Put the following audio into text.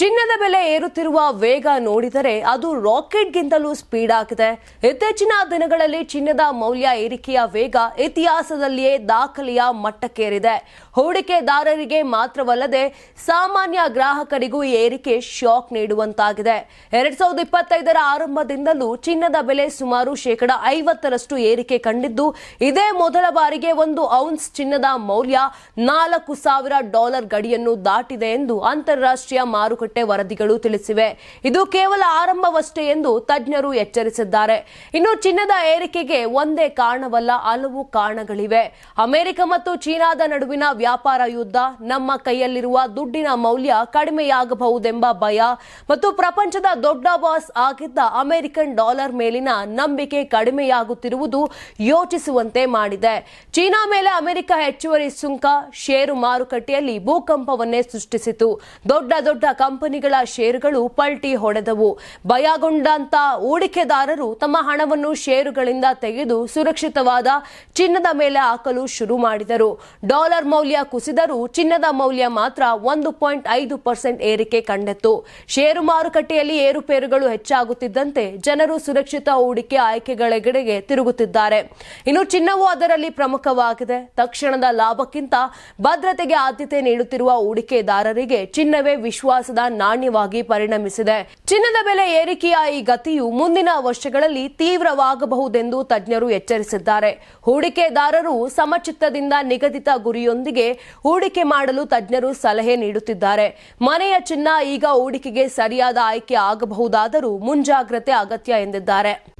ಚಿನ್ನದ ಬೆಲೆ ಏರುತ್ತಿರುವ ವೇಗ ನೋಡಿದರೆ ಅದು ರಾಕೆಟ್ಗಿಂತಲೂ ಸ್ಪೀಡ್ ಆಗಿದೆ. ಇತ್ತೀಚಿನ ದಿನಗಳಲ್ಲಿ ಚಿನ್ನದ ಮೌಲ್ಯ ಏರಿಕೆಯ ವೇಗ ಇತಿಹಾಸದಲ್ಲಿಯೇ ದಾಖಲೆಯ ಮಟ್ಟಕ್ಕೇರಿದೆ. ಹೂಡಿಕೆದಾರರಿಗೆ ಮಾತ್ರವಲ್ಲದೆ ಸಾಮಾನ್ಯ ಗ್ರಾಹಕರಿಗೂ ಏರಿಕೆ ಶಾಕ್ ನೀಡುವಂತಾಗಿದೆ. ಎರಡ್ ಸಾವಿರದ ಇಪ್ಪತ್ತೈದರ ಆರಂಭದಿಂದಲೂ ಚಿನ್ನದ ಬೆಲೆ ಸುಮಾರು ಶೇಕಡ ಐವತ್ತರಷ್ಟು ಏರಿಕೆ ಕಂಡಿದ್ದು, ಇದೇ ಮೊದಲ ಬಾರಿಗೆ ಒಂದು ಔನ್ಸ್ ಚಿನ್ನದ ಮೌಲ್ಯ ನಾಲ್ಕು ಸಾವಿರ ಡಾಲರ್ ಗಡಿಯನ್ನು ದಾಟಿದೆ ಎಂದು ಅಂತಾರಾಷ್ಟ್ರೀಯ ಮಾರುಕಟ್ಟೆ ವರದಿಗಳು ತಿಳಿಸಿವೆ. ಇದು ಕೇವಲ ಆರಂಭವಷ್ಟೇ ಎಂದು ತಜ್ಞರು ಎಚ್ಚರಿಸಿದ್ದಾರೆ. ಇನ್ನು ಚಿನ್ನದ ಏರಿಕೆಗೆ ಒಂದೇ ಕಾರಣವಲ್ಲ, ಹಲವು ಕಾರಣಗಳಿವೆ. ಅಮೆರಿಕ ಮತ್ತು ಚೀನಾದ ನಡುವಿನ ವ್ಯಾಪಾರ ಯುದ್ಧ, ನಮ್ಮ ಕೈಯಲ್ಲಿರುವ ದುಡ್ಡಿನ ಮೌಲ್ಯ ಕಡಿಮೆಯಾಗಬಹುದೆಂಬ ಭಯ ಮತ್ತು ಪ್ರಪಂಚದ ದೊಡ್ಡ ಬಾಸ್ ಆಗಿದ್ದ ಅಮೆರಿಕನ್ ಡಾಲರ್ ಮೇಲಿನ ನಂಬಿಕೆ ಕಡಿಮೆಯಾಗುತ್ತಿರುವುದು ಯೋಚಿಸುವಂತೆ ಮಾಡಿದೆ. ಚೀನಾ ಮೇಲೆ ಅಮೆರಿಕ ಹೆಚ್ಚುವರಿ ಸುಂಕ, ಷೇರು ಮಾರುಕಟ್ಟೆಯಲ್ಲಿ ಭೂಕಂಪವನ್ನೇ ಸೃಷ್ಟಿಸಿತು. ದೊಡ್ಡ ದೊಡ್ಡ ಕಂಪನಿಗಳ ಷೇರುಗಳು ಪಲ್ಟಿ ಹೊಡೆದವು. ಭಯಗೊಂಡಂತ ಹೂಡಿಕೆದಾರರು ತಮ್ಮ ಹಣವನ್ನು ಷೇರುಗಳಿಂದ ತೆಗೆದು ಸುರಕ್ಷಿತವಾದ ಚಿನ್ನದ ಮೇಲೆ ಹಾಕಲು ಶುರು ಮಾಡಿದರು. ಡಾಲರ್ ಮೌಲ್ಯ ಕುಸಿದರೂ ಚಿನ್ನದ ಮೌಲ್ಯ ಮಾತ್ರ ಒಂದು ಪಾಯಿಂಟ್ ಐದು ಪರ್ಸೆಂಟ್ ಏರಿಕೆ ಕಂಡಿತ್ತು. ಷೇರು ಮಾರುಕಟ್ಟೆಯಲ್ಲಿ ಏರುಪೇರುಗಳು ಹೆಚ್ಚಾಗುತ್ತಿದ್ದಂತೆ ಜನರು ಸುರಕ್ಷಿತ ಹೂಡಿಕೆ ಆಯ್ಕೆಗಳೆಡೆಗೆ ತಿರುಗುತ್ತಿದ್ದಾರೆ. ಇನ್ನು ಚಿನ್ನವು ಅದರಲ್ಲಿ ಪ್ರಮುಖವಾಗಿದೆ. ತಕ್ಷಣದ ಲಾಭಕ್ಕಿಂತ ಭದ್ರತೆಗೆ ಆದ್ಯತೆ ನೀಡುತ್ತಿರುವ ಹೂಡಿಕೆದಾರರಿಗೆ ಚಿನ್ನವೇ ವಿಶ್ವಾಸದ ನಾಣ್ಯವಾಗಿ ಪರಿಣಮಿಸಿದೆ. ಚಿನ್ನದ ಬೆಲೆ ಏರಿಕೆಯ ಈ ಗತಿಯು ಮುಂದಿನ ವರ್ಷಗಳಲ್ಲಿ ತೀವ್ರವಾಗಬಹುದೆಂದು ತಜ್ಞರು ಎಚ್ಚರಿಸಿದ್ದಾರೆ. ಹೂಡಿಕೆದಾರರು ಸಮಚಿತ್ತದಿಂದ ನಿಗದಿತ ಗುರಿಯೊಂದಿಗೆ ಹೂಡಿಕೆ ಮಾಡಲು ತಜ್ಞರು ಸಲಹೆ ನೀಡುತ್ತಿದ್ದಾರೆ. ಮನೆಯ ಚಿನ್ನ ಈಗ ಹೂಡಿಕೆಗೆ ಸರಿಯಾದ ಆಯ್ಕೆ ಆಗಬಹುದಾದರೂ ಮುಂಜಾಗ್ರತೆ ಅಗತ್ಯ ಎಂದಿದ್ದಾರೆ.